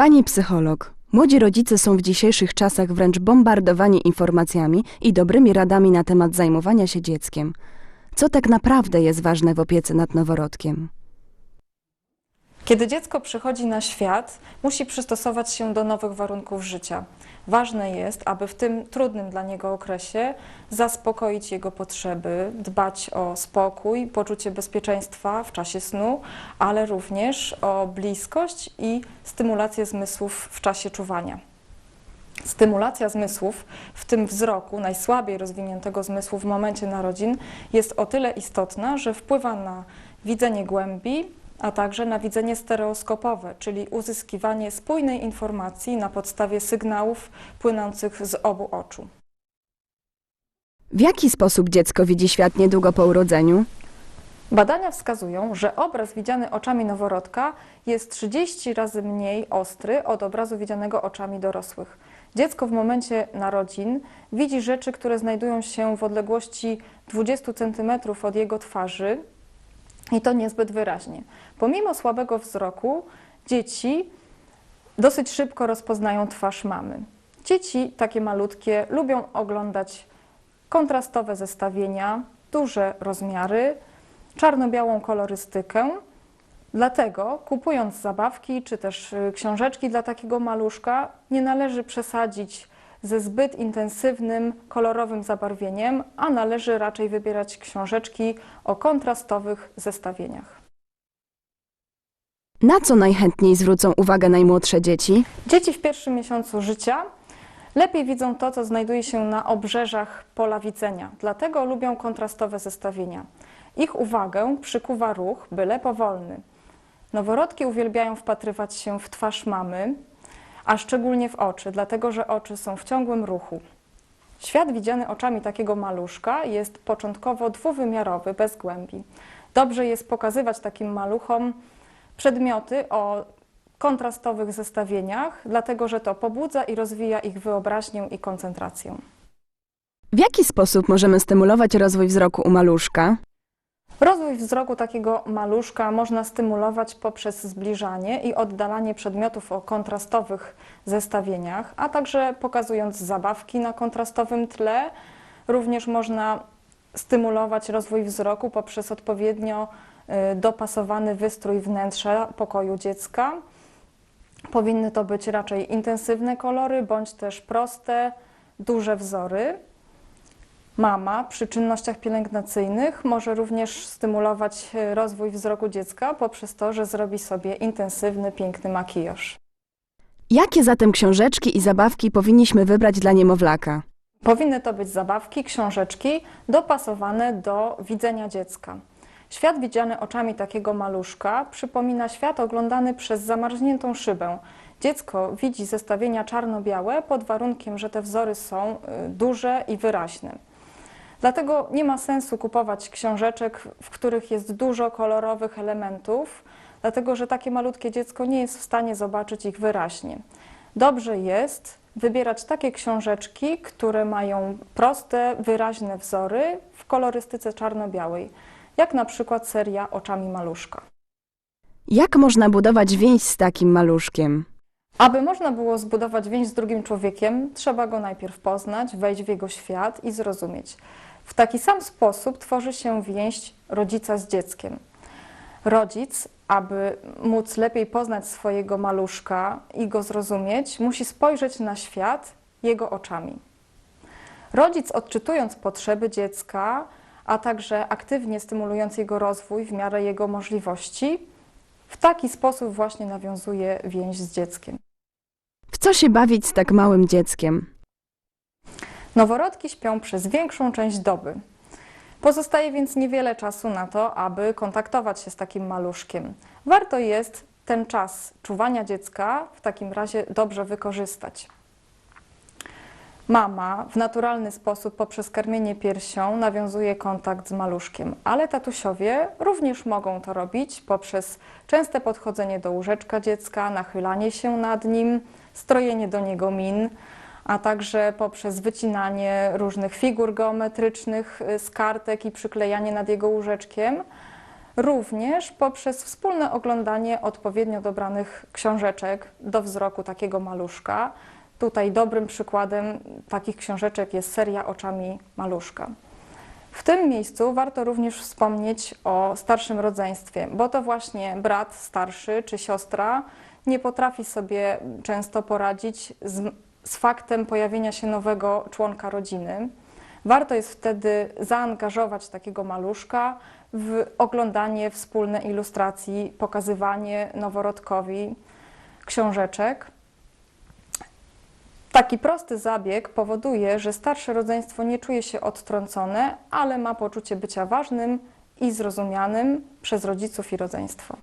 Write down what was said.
Pani psycholog, młodzi rodzice są w dzisiejszych czasach wręcz bombardowani informacjami i dobrymi radami na temat zajmowania się dzieckiem. Co tak naprawdę jest ważne w opiece nad noworodkiem? Kiedy dziecko przychodzi na świat, musi przystosować się do nowych warunków życia. Ważne jest, aby w tym trudnym dla niego okresie zaspokoić jego potrzeby, dbać o spokój, poczucie bezpieczeństwa w czasie snu, ale również o bliskość i stymulację zmysłów w czasie czuwania. Stymulacja zmysłów, w tym wzroku, najsłabiej rozwiniętego zmysłu w momencie narodzin, jest o tyle istotna, że wpływa na widzenie głębi, a także na widzenie stereoskopowe, czyli uzyskiwanie spójnej informacji na podstawie sygnałów płynących z obu oczu. W jaki sposób dziecko widzi świat niedługo po urodzeniu? Badania wskazują, że obraz widziany oczami noworodka jest 30 razy mniej ostry od obrazu widzianego oczami dorosłych. Dziecko w momencie narodzin widzi rzeczy, które znajdują się w odległości 20 cm od jego twarzy i to niezbyt wyraźnie. Pomimo słabego wzroku, dzieci dosyć szybko rozpoznają twarz mamy. Dzieci takie malutkie lubią oglądać kontrastowe zestawienia, duże rozmiary, czarno-białą kolorystykę. Dlatego kupując zabawki czy też y, książeczki dla takiego maluszka, nie należy przesadzić ze zbyt intensywnym, kolorowym zabarwieniem, a należy raczej wybierać książeczki o kontrastowych zestawieniach. Na co najchętniej zwrócą uwagę najmłodsze dzieci? Dzieci w pierwszym miesiącu życia lepiej widzą to, co znajduje się na obrzeżach pola widzenia, dlatego lubią kontrastowe zestawienia. Ich uwagę przykuwa ruch, byle powolny. Noworodki uwielbiają wpatrywać się w twarz mamy, a szczególnie w oczy, dlatego że oczy są w ciągłym ruchu. Świat widziany oczami takiego maluszka jest początkowo dwuwymiarowy, bez głębi. Dobrze jest pokazywać takim maluchom przedmioty o kontrastowych zestawieniach, dlatego że to pobudza i rozwija ich wyobraźnię i koncentrację. W jaki sposób możemy stymulować rozwój wzroku u maluszka? Rozwój wzroku takiego maluszka można stymulować poprzez zbliżanie i oddalanie przedmiotów o kontrastowych zestawieniach, a także pokazując zabawki na kontrastowym tle. Również można stymulować rozwój wzroku poprzez odpowiednio y, dopasowany wystrój wnętrza pokoju dziecka. Powinny to być raczej intensywne kolory bądź też proste, duże wzory. Mama przy czynnościach pielęgnacyjnych może również stymulować e, rozwój wzroku dziecka poprzez to, że zrobi sobie intensywny, piękny makijaż. Jakie zatem książeczki i zabawki powinniśmy wybrać dla niemowlaka? Powinny to być zabawki, książeczki dopasowane do widzenia dziecka. Świat widziany oczami takiego maluszka przypomina świat oglądany przez zamarzniętą szybę. Dziecko widzi zestawienia czarno-białe pod warunkiem, że te wzory są y, duże i wyraźne. Dlatego nie ma sensu kupować książeczek, w których jest dużo kolorowych elementów, dlatego że takie malutkie dziecko nie jest w stanie zobaczyć ich wyraźnie. Dobrze jest wybierać takie książeczki, które mają proste, wyraźne wzory w kolorystyce czarno-białej, jak na przykład seria Oczami Maluszka. Jak można budować więź z takim maluszkiem? Aby można było zbudować więź z drugim człowiekiem, trzeba go najpierw poznać, wejść w jego świat i zrozumieć. W taki sam sposób tworzy się więź rodzica z dzieckiem. Rodzic, aby móc lepiej poznać swojego maluszka i go zrozumieć, musi spojrzeć na świat jego oczami. Rodzic, odczytując potrzeby dziecka, a także aktywnie stymulując jego rozwój w miarę jego możliwości, w taki sposób właśnie nawiązuje więź z dzieckiem. W co się bawić z tak małym dzieckiem? Noworodki śpią przez większą część doby. Pozostaje więc niewiele czasu na to, aby kontaktować się z takim maluszkiem. Warto jest ten czas czuwania dziecka w takim razie dobrze wykorzystać. Mama w naturalny sposób poprzez karmienie piersią nawiązuje kontakt z maluszkiem, ale tatusiowie również mogą to robić poprzez częste podchodzenie do łóżeczka dziecka, nachylanie się nad nim, strojenie do niego min, a także poprzez wycinanie różnych figur geometrycznych y, z kartek i przyklejanie nad jego łóżeczkiem. również poprzez wspólne oglądanie odpowiednio dobranych książeczek do wzroku takiego maluszka. Tutaj dobrym przykładem takich książeczek jest seria Oczami Maluszka. W tym miejscu warto również wspomnieć o starszym rodzeństwie, bo to właśnie brat starszy czy siostra nie potrafi sobie często poradzić z, z faktem pojawienia się nowego członka rodziny. Warto jest wtedy zaangażować takiego maluszka w oglądanie wspólne ilustracji, pokazywanie noworodkowi książeczek. Taki prosty zabieg powoduje, że starsze rodzeństwo nie czuje się odtrącone, ale ma poczucie bycia ważnym i zrozumianym przez rodziców i rodzeństwo.